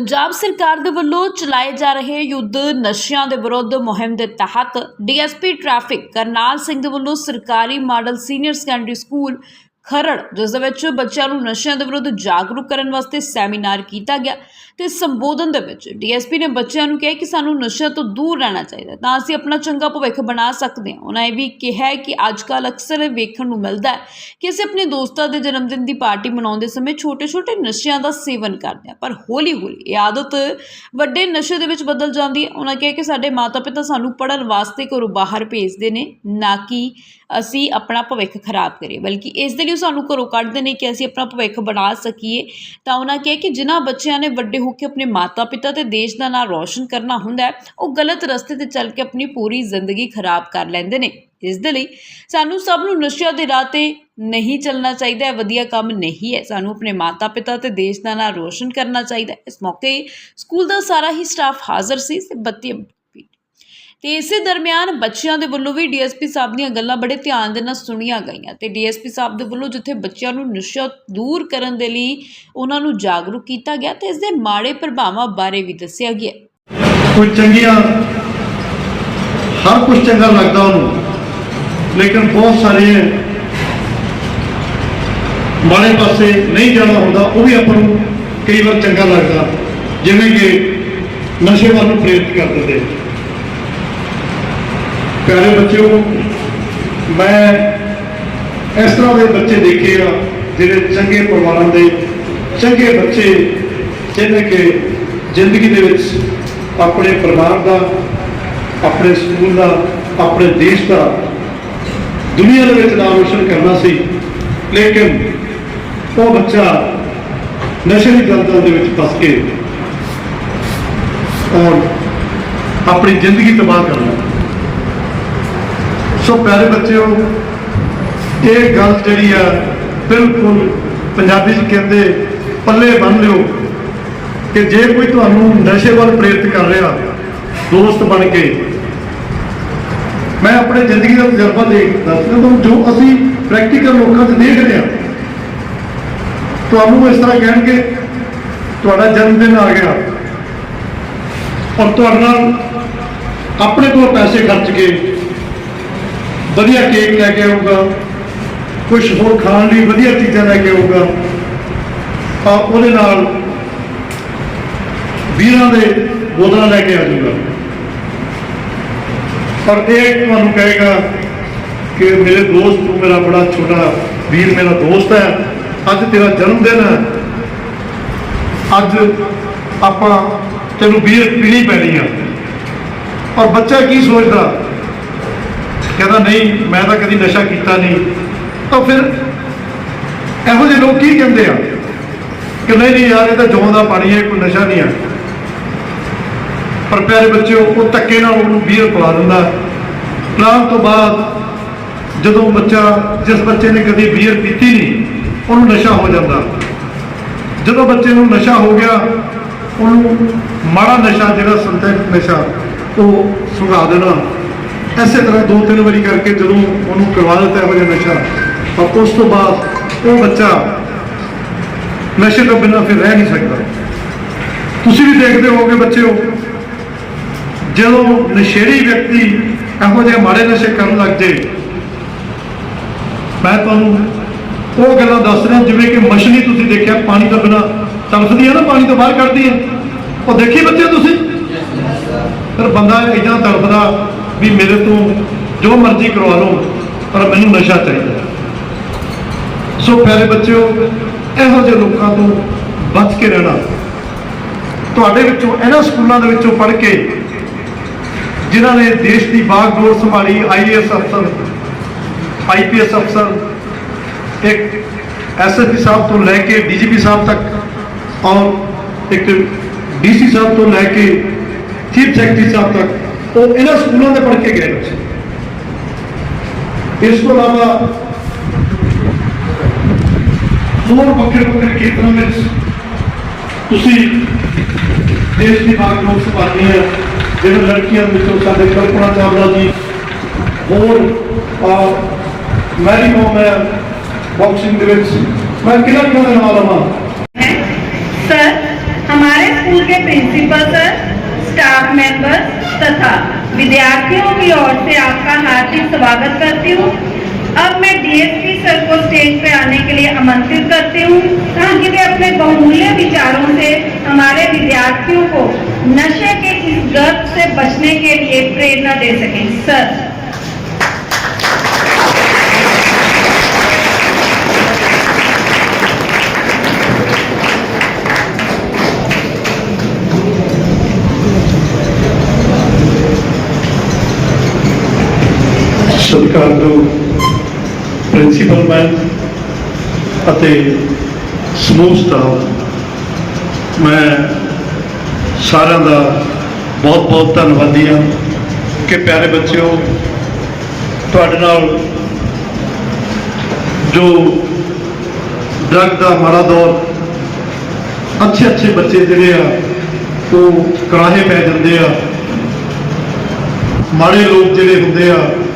ਪੰਜਾਬ ਸਰਕਾਰ ਦੇ ਵੱਲੋਂ ਚਲਾਏ ਜਾ ਰਹੇ ਯੁੱਧ ਨਸ਼ਿਆਂ ਦੇ ਵਿਰੁੱਧ ਮੁਹਿੰਮ ਦੇ ਤਹਿਤ ਡੀਐਸਪੀ ਟ੍ਰੈਫਿਕ ਕਰਨਾਲ ਸਿੰਘ ਦੇ ਵੱਲੋਂ ਸਰਕਾਰੀ model senior secondary school Kharar, ਜਿਸ ਦੇ ਵਿੱਚ ਬੱਚਿਆਂ ਨੂੰ ਨਸ਼ਿਆਂ ਦੇ ਵਿਰੁੱਧ ਜਾਗਰੂਕ ਕਰਨ ਵਾਸਤੇ ਸੈਮੀਨਾਰ ਕੀਤਾ ਗਿਆ ਤੇ ਸੰਬੋਧਨ ਦੇ ਵਿੱਚ ਡੀਐਸਪੀ ਨੇ ਬੱਚਿਆਂ ਨੂੰ ਕਿਹਾ ਕਿ ਸਾਨੂੰ ਨਸ਼ਿਆਂ ਤੋਂ ਦੂਰ ਰਹਿਣਾ ਚਾਹੀਦਾ ਤਾਂ ਅਸੀਂ ਆਪਣਾ ਚੰਗਾ ਭਵਿੱਖ ਬਣਾ ਸਕਦੇ ਹਾਂ। ਉਹਨਾਂ ਇਹ ਵੀ ਕਿਹਾ ਕਿ ਅੱਜ ਕੱਲ੍ਹ ਅਕਸਰ ਵੇਖਣ ਨੂੰ ਮਿਲਦਾ ਹੈ ਕਿ ਅਸੀਂ ਆਪਣੇ ਦੋਸਤਾਂ ਦੇ ਜਨਮ ਦਿਨ ਦੀ ਪਾਰਟੀ ਮਨਾਉਂਦੇ ਸਮੇਂ ਛੋਟੇ-ਛੋਟੇ ਨਸ਼ਿਆਂ ਦਾ ਸੇਵਨ ਕਰਦੇ ਹਾਂ, ਪਰ ਹੌਲੀ-ਹੌਲੀ ਇਹ ਆਦਤ ਵੱਡੇ ਨਸ਼ੇ ਦੇ ਵਿੱਚ ਬਦਲ ਜਾਂਦੀ ਹੈ। ਉਹਨਾਂ ਕਿਹਾ ਕਿ ਸਾਡੇ ਮਾਤਾ-ਪਿਤਾ ਸਾਨੂੰ ਪੜ੍ਹਨ ਵਾਸਤੇ ਘਰੋਂ ਬਾਹਰ ਭੇਜਦੇ ਨੇ, ਨਾ ਕਿ ਅਸੀਂ ਆਪਣਾ ਭਵਿੱਖ ਖਰਾਬ ਕਰੀਏ, ਬਲਕਿ ਇਸ ਦੇ ਲਈ ਉਹ ਸਾਨੂੰ ਘਰੋਂ ਕੱਢਦੇ ਨੇ ਕਿ ਅਸੀਂ ਆਪਣਾ ਭਵਿੱਖ ਬਣਾ ਸਕੀਏ। ਤਾਂ ਉਹਨਾਂ ਕਿਹਾ ਕਿ ਜਿਨ੍ਹਾਂ ਬੱਚਿਆਂ ਨੇ ਵੱਡੇ ਹੋ ਕੇ ਆਪਣੇ ਮਾਤਾ-ਪਿਤਾ ਤੇ ਦੇਸ਼ ਦਾ ਨਾਂ ਰੌਸ਼ਨ ਕਰਨਾ ਹੁੰਦਾ ਹੈ, ਉਹ ਗਲਤ ਰਸਤੇ ਤੇ ਚੱਲ ਕੇ ਆਪਣੀ ਪੂਰੀ ਜ਼ਿੰਦਗੀ ਖਰਾਬ ਕਰ ਲੈਂਦੇ ਨੇ। ਇਸ ਦੇ ਲਈ ਸਾਨੂੰ ਸਭ ਨੂੰ ਨਸ਼ਿਆਂ ਦੇ ਰਾਹ ਤੇ ਨਹੀਂ ਚੱਲਣਾ ਚਾਹੀਦਾ ਹੈ ਵਧੀਆ ਕੰਮ ਨਹੀਂ ਹੈ। ਸਾਨੂੰ ਆਪਣੇ ਮਾਤਾ-ਪਿਤਾ ਤੇ ਦੇਸ਼ ਦਾ ਨਾਂ ਰੌਸ਼ਨ ਕਰਨਾ ਚਾਹੀਦਾ ਇਸ ਮੌਕੇ ਸਕੂਲ ਦਾ ਸਾਰਾ ਹੀ ਸਟਾਫ ਹਾਜ਼ਰ ਸੀ, ਤੇ ਬੱਤੀ ਤੇ ਇਸੇ ਦਰਮਿਆਨ ਬੱਚਿਆਂ ਦੇ ਵੱਲੋਂ ਵੀ ਡੀਐਸਪੀ ਸਾਹਿਬ ਦੀਆਂ ਗੱਲਾਂ ਬੜੇ ਧਿਆਨ ਦੇ ਨਾਲ ਸੁਣੀਆਂ ਗਈਆਂ ਤੇ ਡੀਐਸਪੀ ਸਾਹਿਬ ਦੇ ਵੱਲੋਂ ਜਿੱਥੇ ਬੱਚਿਆਂ ਨੂੰ ਨਸ਼ਾ ਦੂਰ ਕਰਨ ਦੇ ਲਈ ਉਹਨਾਂ ਨੂੰ ਜਾਗਰੂਕ ਕੀਤਾ ਗਿਆ ਤੇ ਇਸ ਦੇ ਮਾੜੇ ਪ੍ਰਭਾਵਾਂ ਬਾਰੇ ਵੀ ਦੱਸਿਆ ਗਿਆ। ਕੋਈ ਚੰਗੀਆਂ, ਹਰ ਕੁਝ ਚੰਗਾ ਲੱਗਦਾ ਉਹਨੂੰ, ਲੇਕਿਨ ਬਹੁਤ ਸਾਰੇ ਮਾੜੇ ਪਾਸੇ ਨਹੀਂ ਜਾਣਾ ਹੁੰਦਾ, ਉਹ ਵੀ ਆਪਾਂ ਨੂੰ ਕਈ ਵਾਰ ਚੰਗਾ ਲੱਗਦਾ, ਜਿਵੇਂ ਕਿ ਨਸ਼ੇ ਵੱਲ ਨੂੰ ਪ੍ਰੇਰਿਤ ਕਰ ਦਿੰਦੇ ਪਿਆਰੇ ਬੱਚਿਓ, ਮੈਂ ਇਸ ਤਰ੍ਹਾਂ ਦੇ ਬੱਚੇ ਦੇਖੇ ਆ, ਜਿਹੜੇ ਚੰਗੇ ਪਰਿਵਾਰਾਂ ਦੇ ਚੰਗੇ ਬੱਚੇ ਜਿਹਨੇ ਕਿ ਜ਼ਿੰਦਗੀ ਦੇ ਵਿੱਚ ਆਪਣੇ ਪਰਿਵਾਰ ਦਾ, ਆਪਣੇ ਸਕੂਲ ਦਾ, ਆਪਣੇ ਦੇਸ਼ ਦਾ ਦੁਨੀਆ ਦੇ ਵਿੱਚ ਨਾਮ ਰੋਸ਼ਨ ਕਰਨਾ ਸੀ। ਲੇਕਿਨ ਉਹ ਬੱਚਾ ਨਸ਼ੇ ਦੀ ਦਲਦਲ ਦੇ ਵਿੱਚ ਫਸ ਕੇ ਔਰ ਆਪਣੀ ਜ਼ਿੰਦਗੀ ਤਬਾਹ ਕਰ ਲਿਆ। ਸੋ ਪਿਆਰੇ ਬੱਚਿਓ, ਇਹ ਗੱਲ ਜਿਹੜੀ ਆ ਬਿਲਕੁਲ ਪੰਜਾਬੀ 'ਚ ਕਹਿੰਦੇ ਪੱਲੇ ਬੰਨ ਲਿਓ ਕਿ ਜੇ ਕੋਈ ਤੁਹਾਨੂੰ ਨਸ਼ੇ ਵੱਲ ਪ੍ਰੇਰਿਤ ਕਰ ਰਿਹਾ, ਦੋਸਤ ਬਣ ਕੇ, ਮੈਂ ਆਪਣੇ ਜ਼ਿੰਦਗੀ ਦਾ ਤਜਰਬਾ ਦੇਖ ਦੱਸਦਾ ਤੁਹਾਨੂੰ ਜੋ ਅਸੀਂ ਪ੍ਰੈਕਟੀਕਲ ਲੋਕਾਂ 'ਚ ਦੇਖ ਰਹੇ ਹਾਂ, ਤੁਹਾਨੂੰ ਇਸ ਤਰ੍ਹਾਂ ਕਹਿਣਗੇ, ਤੁਹਾਡਾ ਜਨਮ ਦਿਨ ਆ ਗਿਆ ਔਰ ਤੁਹਾਡੇ ਨਾਲ ਆਪਣੇ ਕੋਲ ਪੈਸੇ ਖਰਚ ਕੇ ਵਧੀਆ ਕੇਕ ਲੈ ਕੇ ਆਊਗਾ। ਕੁਝ ਹੋਰ ਖਾਣ ਲਈ ਵਧੀਆ ਚੀਜ਼ਾਂ ਲੈ ਕੇ ਆਊਗਾ। ਤਾਂ ਉਹਦੇ ਨਾਲ ਵੀਰਾਂ ਦੇ ਬੋਤਲਾਂ ਲੈ ਕੇ ਆਜੂਗਾ ਪਰ ਇਹ ਤੁਹਾਨੂੰ ਕਹੇਗਾ ਕਿ ਮੇਰੇ ਦੋਸਤ ਤੂੰ ਮੇਰਾ ਬੜਾ ਛੋਟਾ ਵੀਰ, ਮੇਰਾ ਦੋਸਤ ਹੈ। ਅੱਜ ਤੇਰਾ ਜਨਮ ਦਿਨ ਹੈ। ਅੱਜ ਆਪਾਂ ਤੈਨੂੰ ਬੀਅਰ ਪੀਣੀ ਪੈਣੀ ਆ। ਔਰ ਬੱਚਾ ਕੀ ਸੋਚਦਾ? ਕਹਿੰਦਾ ਨਹੀਂ, ਮੈਂ ਤਾਂ ਕਦੀ ਨਸ਼ਾ ਕੀਤਾ ਨਹੀਂ। ਤਾਂ ਫਿਰ ਇਹੋ ਜਿਹੇ ਲੋਕ ਕੀ ਕਹਿੰਦੇ ਆ? ਕਿ ਨਹੀਂ ਨਹੀਂ ਯਾਰ ਇਹ ਤਾਂ ਜੌਂ ਦਾ ਪਾਣੀ ਹੈ ਕੋਈ ਨਸ਼ਾ ਨਹੀਂ ਆ। ਪਰ ਪਿਆਰੇ ਬੱਚਿਓ, ਉਹ ਧੱਕੇ ਨਾਲ ਉਹਨੂੰ ਬੀਅਰ ਪਿਲਾ ਦਿੰਦਾ। ਪਿਲਾਉਣ ਤੋਂ ਬਾਅਦ ਜਦੋਂ ਬੱਚਾ, ਜਿਸ ਬੱਚੇ ਨੇ ਕਦੀ ਬੀਅਰ ਪੀਤੀ ਨਹੀਂ, ਉਹਨੂੰ ਨਸ਼ਾ ਹੋ ਜਾਂਦਾ। ਜਦੋਂ ਬੱਚੇ ਨੂੰ ਨਸ਼ਾ ਹੋ ਗਿਆ, ਉਹਨੂੰ ਮਾੜਾ ਨਸ਼ਾ, ਜਿਹੜਾ ਸਿੰਥੈਟਿਕ ਨਸ਼ਾ, ਉਹ ਸੁਗਾ ਦੇਣਾ। ਐਸੇ ਤਰ੍ਹਾਂ ਦੋ ਤਿੰਨ ਵਾਰੀ ਕਰਕੇ ਜਦੋਂ ਉਹਨੂੰ ਕਰਵਾ ਦਿੱਤਾ ਜਿਹਾ ਨਸ਼ਾ ਪਰ ਉਸ ਤੋਂ ਬਾਅਦ ਉਹ ਬੱਚਾ ਨਸ਼ੇ ਤੋਂ ਬਿਨਾਂ ਫਿਰ ਰਹਿ ਨਹੀਂ ਸਕਦਾ। ਤੁਸੀਂ ਵੀ ਦੇਖਦੇ ਹੋਵੋਗੇ ਬੱਚਿਓ ਜਦੋਂ ਨਸ਼ੇੜੀ ਵਿਅਕਤੀ ਇਹੋ ਜਿਹੇ ਮਾੜੇ ਨਸ਼ੇ ਕਰਨ ਲੱਗ ਜੇ ਮੈਂ ਤੁਹਾਨੂੰ ਉਹ ਗੱਲਾਂ ਦੱਸ ਰਿਹਾ ਜਿਵੇਂ ਕਿ ਮਛਲੀ ਤੁਸੀਂ ਦੇਖਿਆ ਪਾਣੀ ਤੋਂ ਬਿਨਾਂ ਤੜਫਦੀ ਹੈ ਨਾ ਪਾਣੀ ਤੋਂ ਬਾਹਰ ਕੱਢਦੀ ਹੈ। ਉਹ ਦੇਖੀ ਬੱਚੇ ਤੁਸੀਂ? ਫਿਰ ਬੰਦਾ ਇਦਾਂ ਤੜਫਦਾ ਵੀ ਮੇਰੇ ਤੋਂ ਜੋ ਮਰਜ਼ੀ ਕਰਵਾ ਲਓ, ਪਰ ਮੈਨੂੰ ਨਸ਼ਾ ਚਾਹੀਦਾ ਸੋ ਪਿਆਰੇ ਬੱਚਿਓ, ਇਹੋ ਜਿਹੇ ਲੋਕਾਂ ਤੋਂ ਬਚ ਕੇ ਰਹਿਣਾ, ਤੁਹਾਡੇ ਵਿੱਚੋਂ ਇਹਨਾਂ ਸਕੂਲਾਂ ਦੇ ਵਿੱਚੋਂ ਪੜ੍ਹ ਕੇ ਜਿਨ੍ਹਾਂ ਨੇ ਦੇਸ਼ ਦੀ ਬਾਗਡੋਰ ਸੰਭਾਲੀ ਆਈਏਐਸ ਅਫਸਰ ਆਈਪੀਐਸ ਅਫਸਰ, ਇੱਕ ਐਸਐਸਪੀ ਸਾਹਿਬ ਤੋਂ ਲੈ ਕੇ ਡੀਜੀਪੀ ਸਾਹਿਬ ਤੱਕ, ਔਰ ਇੱਕ ਡੀਸੀ ਸਾਹਿਬ ਤੋਂ ਲੈ ਕੇ ਚੀਫ ਸੈਕਟਰੀ ਸਾਹਿਬ ਤੱਕ ਉਹ ਇਹਨਾਂ ਸਕੂਲਾਂ ਦੇ ਪੜ੍ਹ ਕੇ ਗਏ ਬੱਚੇ ਇਸ ਤੋਂ ਇਲਾਵਾ ਹੋਰ ਵੱਖਰੇ ਵੱਖਰੇ ਖੇਤਰਾਂ ਵਿੱਚ ਤੁਸੀਂ ਦੇਸ਼ ਦੀ ਬਾਗਡੋਰ ਸੰਭਾਲਣੀ ਹੈ ਜਿਹੜੇ ਲੜਕੀਆਂ ਦੇ ਵਿੱਚੋਂ ਸਾਡੇ ਕਲਪਨਾ ਚਾਵਲਾ ਜੀ ਹੋਰ ਅਹ, ਮੈਰੀ ਕੋਮ ਹੈ ਬਾਕਸਿੰਗ ਦੇ ਵਿੱਚ ਮੈਂ ਕਿਹਨਾਂ ਕਿਹਨਾਂ ਦੇ ਨਾਮ ਲਵਾਂ सर हमारे स्कूल स्कूल के प्रिंसिपल सर स्टाफ मेंबर्स तथा विद्यार्थियों की ओर से आपका हार्दिक स्वागत करती हूँ। अब मैं डीएसपी सर को स्टेज पे आने के लिए आमंत्रित करती हूँ, ताकि वे अपने बहुमूल्य विचारों से हमारे विद्यार्थियों को नशे के इस गर्भ से बचने के लिए प्रेरणा दे सकें। सर। ਸਤਿਕਾਰਯੋਗ ਪ੍ਰਿੰਸੀਪਲ ਮੈਮ ਅਤੇ ਸਮੂਹ ਸਟਾਫ ਮੈਂ ਸਾਰਿਆਂ ਦਾ ਬਹੁਤ ਬਹੁਤ ਧੰਨਵਾਦੀ ਹਾਂ ਕਿ ਪਿਆਰੇ ਬੱਚਿਓ, ਤੁਹਾਡੇ ਨਾਲ ਜੋ ਡਰਗ ਦਾ ਮਾੜਾ ਦੌਰ, ਅੱਛੇ ਅੱਛੇ ਬੱਚੇ ਜਿਹੜੇ ਆ, ਉਹ ਕਰਾਹੇ ਪੈ ਜਾਂਦੇ ਆ। ਮਾੜੇ ਲੋਕ ਜਿਹੜੇ ਹੁੰਦੇ ਆ